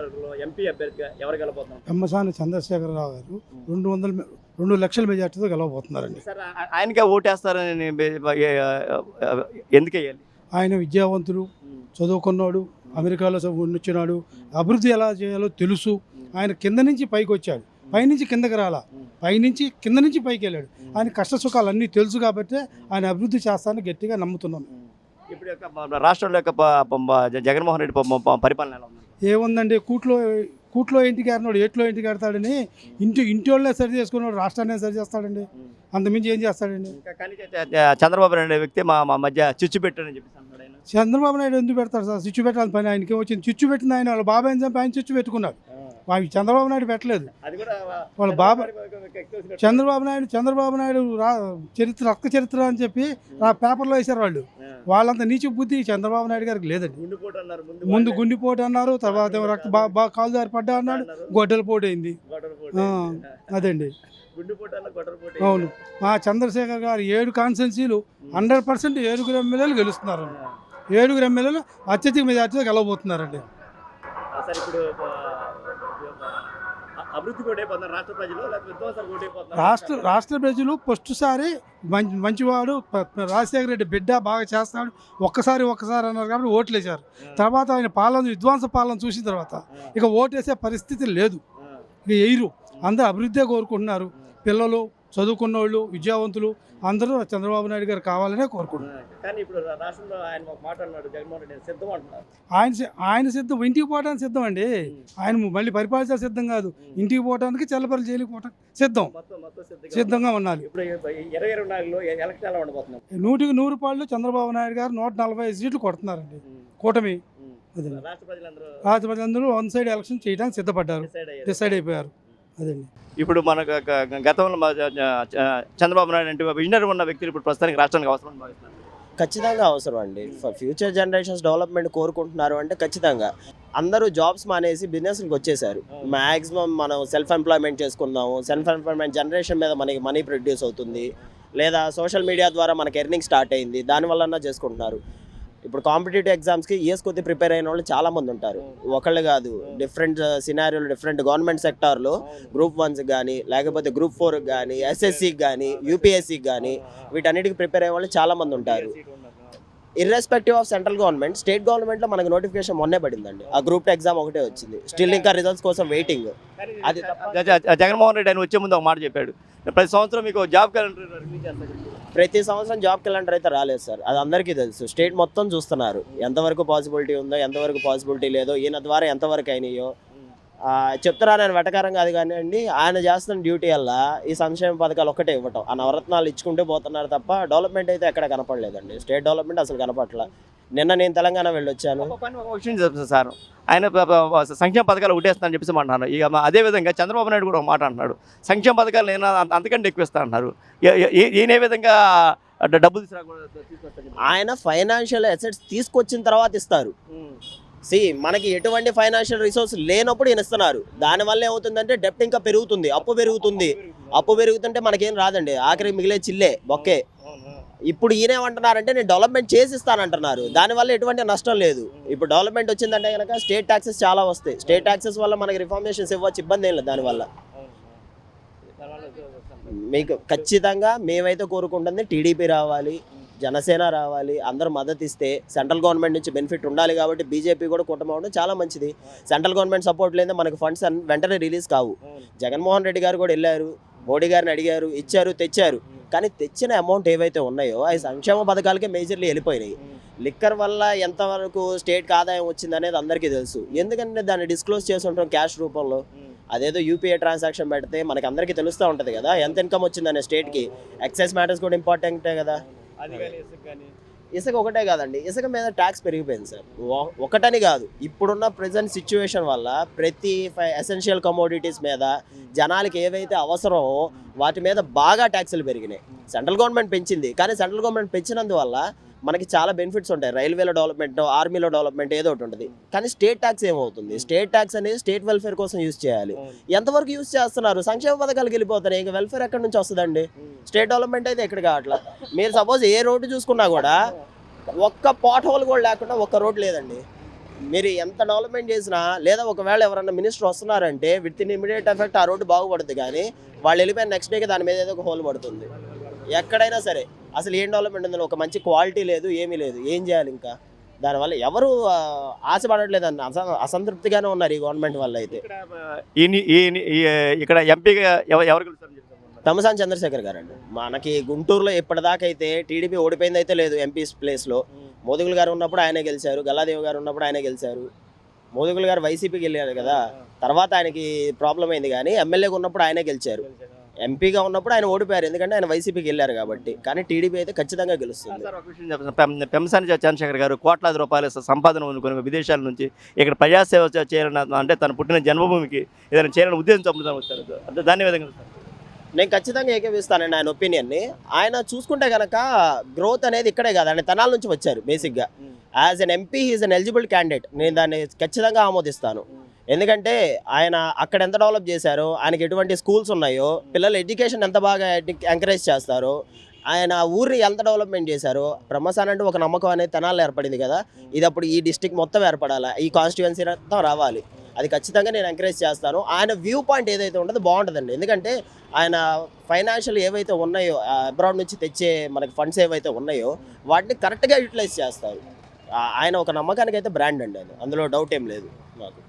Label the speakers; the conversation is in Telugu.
Speaker 1: నియోజకవర్గంలో ఎంపీ అభ్యర్థిగా ఎవరు గెలబోతున్నారు
Speaker 2: పెమ్మసాని చంద్రశేఖరరావు గారు రెండు వందల రెండు లక్షల మెజార్టీతో గెలవబోతున్నారండి.
Speaker 1: సార్ ఆయనకే ఓటేస్తారని ఎందుకు వేయాలి?
Speaker 2: ఆయన విద్యావంతుడు చదువుకున్నాడు అమెరికాలో వచ్చినాడు అభివృద్ధి ఎలా చేయాలో తెలుసు. ఆయన కింద నుంచి పైకి వచ్చాడు. పైనుంచి కిందకి రాలా. పైనుంచి కింద నుంచి పైకి వెళ్ళాడు. ఆయన కష్ట సుఖాలు అన్నీ తెలుసు కాబట్టి ఆయన అభివృద్ధి చేస్తానని గట్టిగా నమ్ముతున్నాం
Speaker 1: ఇప్పుడు యొక్క రాష్ట్రంలో యొక్క జగన్మోహన్ రెడ్డి పరిపాలన ఎలా ఉంది?
Speaker 2: ఏముందండి? కూట్లో కూట్లో ఇంటికి ఆడినాడు ఎట్లో ఇంటికి ఆడతాడని ఇంటి ఇంటి వాళ్ళే సరి చేసుకున్నాడు రాష్ట్రాన్ని సరి చేస్తాడండి. అంతమించి ఏం చేస్తాడండి?
Speaker 1: చంద్రబాబు నాయుడు వ్యక్తి మా మా మధ్య చిచ్చు అంటున్నాడు ఆయన.
Speaker 2: చంద్రబాబు నాయుడు ఎందుకు పెడతారు సార్? చిచ్చు పెట్టాలని పని ఆయనకి వచ్చింది? చిచ్చు పెట్టింది ఆయన వాళ్ళ బాబాయ్ చంపి ఆయన చిచ్చు పెట్టుకున్నాడు. వావి చంద్రబాబు నాయుడు పెట్టలేదు. వాళ్ళ బాబా
Speaker 1: చంద్రబాబు
Speaker 2: నాయుడు చంద్రబాబు నాయుడు రా చరిత్ర రక్త చరిత్ర అని చెప్పి ఆ పేపర్లో వేశారు వాళ్ళు. వాళ్ళంత నీచ బుద్ధి చంద్రబాబు నాయుడు గారికి లేదండి.
Speaker 1: ముందు
Speaker 2: ముందు గుండిపోటు అన్నారు తర్వాత రక్త బా బాగా కాలు జారి పడ్డా అన్నాడు. గొడ్డల పోటు అయింది. ఆ. అదండి. అవును. మా చంద్రశేఖర్ గారు ఏడు కాన్స్టెన్సీలు హండ్రెడ్ పర్సెంట్ ఏడుగురు ఎమ్మెల్యేలు గెలుస్తున్నారు ఏడుగురు ఎమ్మెల్యేలు అత్యధిక మెజార్టీతో గెలవబోతున్నారండి.
Speaker 1: సార్ ఇప్పుడు ఆ, అభివృద్ధి రాష్ట్ర ప్రజలు
Speaker 2: రాష్ట్ర రాష్ట్ర ప్రజలు ఫస్ట్ సారి మంచి మంచివాడు రాజశేఖర రెడ్డి బిడ్డ బాగా చేస్తాడు ఒక్కసారి ఒక్కసారి అన్నారు కాబట్టి ఓట్లు వేశారు తర్వాత ఆయన పాలన విధ్వంస పాలన చూసిన తర్వాత ఇక ఓటేసే పరిస్థితి లేదు. ఇక వేయరు అందరూ అభివృద్ధి కోరుకుంటున్నారు. పిల్లలు చదువుకున్న వాళ్ళు విద్యావంతులు అందరూ చంద్రబాబు నాయుడు గారు కావాలనే కోరుకుంటున్నారు.
Speaker 1: ఆయన
Speaker 2: ఆయన సిద్ధం ఇంటికి పోవడానికి సిద్ధం అండి. ఆయన మళ్ళీ పరిపాలించాలి సిద్ధం కాదు. ఇంటికి పోవడానికి చల్లపల్లి జైలుకి పోవడానికి సిద్ధం.
Speaker 1: సిద్ధంగా
Speaker 2: ఉండాలి. నూటికి నూరు పాళ్ళు చంద్రబాబు నాయుడు గారు నూట నలభై ఐదు సీట్లు కొడుతున్నారండి. కూటమి.
Speaker 1: రాష్ట్ర ప్రజలందరూ
Speaker 2: వన్ సైడ్ ఎలక్షన్ చేయడానికి సిద్ధపడ్డారు.
Speaker 1: డిసైడ్
Speaker 2: అయిపోయారు. అదండి.
Speaker 1: ఇప్పుడు మన గ- గ- గతంలో చంద్రబాబు నాయుడు అంటే విజనరీ ఉన్న వ్యక్తులు ఇప్పుడు ప్రస్తుతానికి రాష్ట్రానికి అవసరం భావిస్తున్నారు
Speaker 3: ఖచ్చితంగా అవసరం అండి. ఫ్యూచర్ జనరేషన్స్ డెవలప్మెంట్ కోరుకుంటున్నారు అంటే ఖచ్చితంగా. అందరూ జాబ్స్ మానేసి బిజినెస్కి వచ్చేసారు. మ్యాక్సిమం మనం సెల్ఫ్ ఎంప్లాయ్మెంట్ చేసుకుందాము. సెల్ఫ్ ఎంప్లాయ్మెంట్ జనరేషన్ మీద మనకి మనీ ప్రొడ్యూస్ అవుతుంది. లేదా సోషల్ మీడియా ద్వారా మనకి ఎర్నింగ్ స్టార్ట్ అయింది. దానివల్ల చేసుకుంటున్నారు. ఇప్పుడు కాంపిటేటివ్ ఎగ్జామ్స్కి ఇయర్స్ కొద్ది ప్రిపేర్ అయిన వాళ్ళు చాలా మంది ఉంటారు. ఒకళ్ళు కాదు డిఫరెంట్ సినారియోలు డిఫరెంట్ గవర్నమెంట్ సెక్టార్లో గ్రూప్ వన్స్ కానీ లేకపోతే గ్రూప్ ఫోర్కి కానీ ఎస్ఎస్సికి కానీ యూపీఎస్సికి కానీ వీటన్నిటికి ప్రిపేర్ అయ్యే వాళ్ళు చాలా మంది ఉంటారు. Irrespective of central government state గవర్నమెంట్లో మనకి నోటిఫికేషన్ మొన్నే పడిందండి. ఆ గ్రూప్ ఎగ్జామ్ ఒకటే వచ్చింది. స్టిల్ ఇంకా రిజల్ట్స్ కోసం వెయిటింగ్ అది
Speaker 1: జగన్మోహన్ రెడ్డి ఆయన వచ్చే ముందు ఒక మాట చెప్పాడు. ప్రతి సంవత్సరం మీకు జాబ్ క్యాలెండర్ రిలీజ్ చేస్తాను
Speaker 3: ప్రతి సంవత్సరం జాబ్ క్యాలెండర్ అయితే రాలేదు సార్. అది అందరికీ తెలుసు. స్టేట్ మొత్తం చూస్తున్నారు. ఎంతవరకు పాసిబిలిటీ ఉందో ఎంతవరకు పాసిబిలిటీ లేదో ఈయన ద్వారా ఎంతవరకు అయినాయో ఆ, చెప్తున్నా నేను వెటకారం కాదు కానీ అండి ఆయన చేస్తున్న డ్యూటీ వల్ల ఈ సంక్షేమ పథకాలు ఒక్కటే ఇవ్వటం. ఆ నవరత్నాలు ఇచ్చుకుంటూ పోతున్నారు తప్ప డెవలప్మెంట్ అయితే ఎక్కడ కనపడలేదండి. స్టేట్ డెవలప్మెంట్ అసలు కనపడలే నిన్న నేను తెలంగాణ వెళ్ళొచ్చాను.
Speaker 1: విషయం చెప్తాను సార్. ఆయన సంక్షేమ పథకాలు ఒకటేస్తానని చెప్పేసి అంటున్నారు ఇక మా- అదే విధంగా చంద్రబాబు నాయుడు కూడా ఒక మాట అంటున్నాడు. సంక్షేమ పథకాలు నేను అంత- అంతకంటే ఎక్కువ ఏ- ఈయన విధంగా డబ్బులు
Speaker 3: ఆయన ఫైనాన్షియల్ అసెట్స్ తీసుకొచ్చిన తర్వాత ఇస్తారు. సి మనకి ఎటువంటి ఫైనాన్షియల్ రిసోర్స్ లేనప్పుడు ఈయన ఇస్తున్నారు దానివల్ల ఏమవుతుందంటే డెప్ట్ ఇంకా పెరుగుతుంది అప్పు పెరుగుతుంది. అప్పు పెరుగుతుంటే మనకేం రాదండి. ఆఖరికి మిగిలే చిల్లే బొక్కే. ఇప్పుడు ఈయనేమంటున్నారంటే నేను డెవలప్మెంట్ చేసిస్తానంటున్నారు. దానివల్ల ఎటువంటి నష్టం లేదు. ఇప్పుడు డెవలప్మెంట్ వచ్చిందంటే కనుక స్టేట్ ట్యాక్సెస్ చాలా వస్తాయి. స్టేట్ ట్యాక్సెస్ వల్ల మనకి రిఫార్మేషన్స్ ఇవ్వచ్చు ఇబ్బంది ఏం లేదు దానివల్ల మీకు ఖచ్చితంగా మేమైతే కోరుకుంటుంది టీడీపీ రావాలి. జనసేన రావాలి అందరూ మద్దతు ఇస్తే సెంట్రల్ గవర్నమెంట్ నుంచి బెనిఫిట్ ఉండాలి కాబట్టి బీజేపీ కూడా కూటమి అవడం చాలా మంచిది. సెంట్రల్ గవర్నమెంట్ సపోర్ట్ లేదా మనకు ఫండ్స్ వెంటనే రిలీజ్ కావు. జగన్మోహన్ రెడ్డి గారు కూడా వెళ్ళారు మోడీ గారిని అడిగారు ఇచ్చారు తెచ్చారు. కానీ తెచ్చిన అమౌంట్ ఏవైతే ఉన్నాయో అవి సంక్షేమ పథకాలకే మేజర్లీ వెళ్ళిపోయినాయి. లిక్కర్ వల్ల ఎంతవరకు స్టేట్కి ఆదాయం వచ్చింది అనేది అందరికీ తెలుసు. ఎందుకంటే దాన్ని డిస్క్లోజ్ చేసి ఉంటాం క్యాష్ రూపంలో. అదేదో యూపీఐ ట్రాన్సాక్షన్ పెడితే మనకి అందరికీ తెలుస్తూ ఉంటుంది కదా ఎంత ఇన్కమ్ వచ్చిందనే స్టేట్కి. ఎక్సైజ్ మ్యాటర్స్ కూడా ఇంపార్టెంటే కదా.
Speaker 1: అది కానీ ఇసుక కానీ.
Speaker 3: ఇసుక ఒకటే కాదండి. ఇసుక మీద ట్యాక్స్ పెరిగిపోయింది సార్. ఒకటని కాదు. ఇప్పుడున్న ప్రజెంట్ సిచ్యువేషన్ వల్ల ప్రతి ఎసెన్షియల్ కమోడిటీస్ మీద జనాలకి ఏవైతే అవసరమో వాటి మీద బాగా ట్యాక్సులు పెరిగినాయి. సెంట్రల్ గవర్నమెంట్ పెంచింది. కానీ సెంట్రల్ గవర్నమెంట్ పెంచినందువల్ల మనకి చాలా బెనిఫిట్స్ ఉంటాయి. రైల్వేలో డెవలప్మెంట్ ఆర్మీలో డెవలప్మెంట్ ఏదో ఒకటి ఉంటుంది. కానీ స్టేట్ ట్యాక్స్ ఏమవుతుంది? స్టేట్ ట్యాక్స్ అనేది స్టేట్ వెల్ఫేర్ కోసం యూజ్ చేయాలి. ఎంతవరకు యూజ్ చేస్తున్నారు? సంక్షేమ పథకాలకు వెళ్ళిపోతారు. ఇంకా వెల్ఫేర్ ఎక్కడి నుంచి వస్తుందండి? స్టేట్ డెవలప్మెంట్ అయితే ఎక్కడ కావట్లా మీరు సపోజ్ ఏ రోడ్డు చూసుకున్నా కూడా ఒక్క పాట్ హోల్ కూడా లేకుండా ఒక్క రోడ్ లేదండి. మీరు ఎంత డెవలప్మెంట్ చేసినా లేదా ఒకవేళ ఎవరైనా మినిస్టర్ వస్తున్నారంటే విత్ ఇన్ ఇమీడియట్ ఎఫెక్ట్ ఆ రోడ్డు బాగుపడుతుంది కానీ వాళ్ళు వెళ్ళిపోయిన నెక్స్ట్ డేకి దాని మీద ఏదో ఒక హోల్ పడుతుంది. ఎక్కడైనా సరే. అసలు ఏం డెవలప్మెంట్ ఉందో ఒక మంచి క్వాలిటీ లేదు ఏమీ లేదు. ఏం చేయాలి ఇంకా? దానివల్ల ఎవరు ఆశపడట్లేదు అన్న అస అసంతృప్తిగానే ఉన్నారు ఈ గవర్నమెంట్ వల్ల అయితే.
Speaker 1: ఇక్కడ ఎంపీగా ఎవ- ఎవరు
Speaker 3: తమసాని చంద్రశేఖర్ గారు అండి. మనకి గుంటూరులో ఇప్పటిదాకా అయితే టీడీపీ ఓడిపోయింది అయితే లేదు ఎంపీ ప్లేస్లో మోదుగులు గారు ఉన్నప్పుడు ఆయనే గెలిచారు గల్లాదేవి గారు ఉన్నప్పుడు ఆయనే గెలిచారు. మోదుగులు గారు వైసీపీకి వెళ్ళారు కదా. తర్వాత ఆయనకి ప్రాబ్లం అయింది కానీ ఎమ్మెల్యేగా ఉన్నప్పుడు ఆయనే గెలిచారు. ఎంపీగా ఉన్నప్పుడు ఆయన ఓడిపోయారు. ఎందుకంటే ఆయన వైసీపీకి వెళ్ళారు కాబట్టి. కానీ టీడీపీ అయితే ఖచ్చితంగా గెలుస్తుంది.
Speaker 1: పెంసాని చంద్రశేఖర్ గారు కోట్లాది రూపాయల సంపాదన ఉండుకొని విదేశాల నుంచి ఇక్కడ ప్రజాసేవ చేయాలని అంటే తను పుట్టిన జన్మభూమికి ఏదైనా చేయాలని ఉద్దేశం చంపుతాను వచ్చారు. అంటే దాన్ని ఏ విధంగా?
Speaker 3: నేను ఖచ్చితంగా ఏకీపిస్తానండి ఆయన ఒపీనియన్ని. ఆయన చూసుకుంటే కనుక గ్రోత్ అనేది ఇక్కడే కాదు. ఆయన తెనాల నుంచి వచ్చారు బేసిక్గా. As an MP is an eligible candidate. నేను దాన్ని ఖచ్చితంగా ఆమోదిస్తాను. ఎందుకంటే ఆయన అక్కడ ఎంత డెవలప్ చేశారో ఆయనకి ఎటువంటి స్కూల్స్ ఉన్నాయో పిల్లల ఎడ్యుకేషన్ ఎంత బాగా ఎంకరేజ్ చేస్తారో ఆయన ఊరిని ఎంత డెవలప్మెంట్ చేశారో బ్రహ్మసాన్ అంటే ఒక నమ్మకం అనేది తెనాలు ఏర్పడింది కదా ఇది అప్పుడు ఈ డిస్టిక్ మొత్తం ఏర్పడాలి ఈ కాన్స్టిట్యువెన్సీ మొత్తం రావాలి. అది ఖచ్చితంగా నేను ఎంకరేజ్ చేస్తాను. ఆయన వ్యూ పాయింట్ ఏదైతే ఉంటుందో బాగుంటుందండి. ఎందుకంటే ఆయన ఫైనాన్షియల్ ఏవైతే ఉన్నాయో అబ్రాడ్ నుంచి తెచ్చే మనకి ఫండ్స్ ఏవైతే ఉన్నాయో వాటిని కరెక్ట్గా యూటిలైజ్ చేస్తారు. ఆయన ఒక నమ్మకానికి అయితే బ్రాండ్ అండి అది. అందులో డౌట్ ఏం లేదు నాకు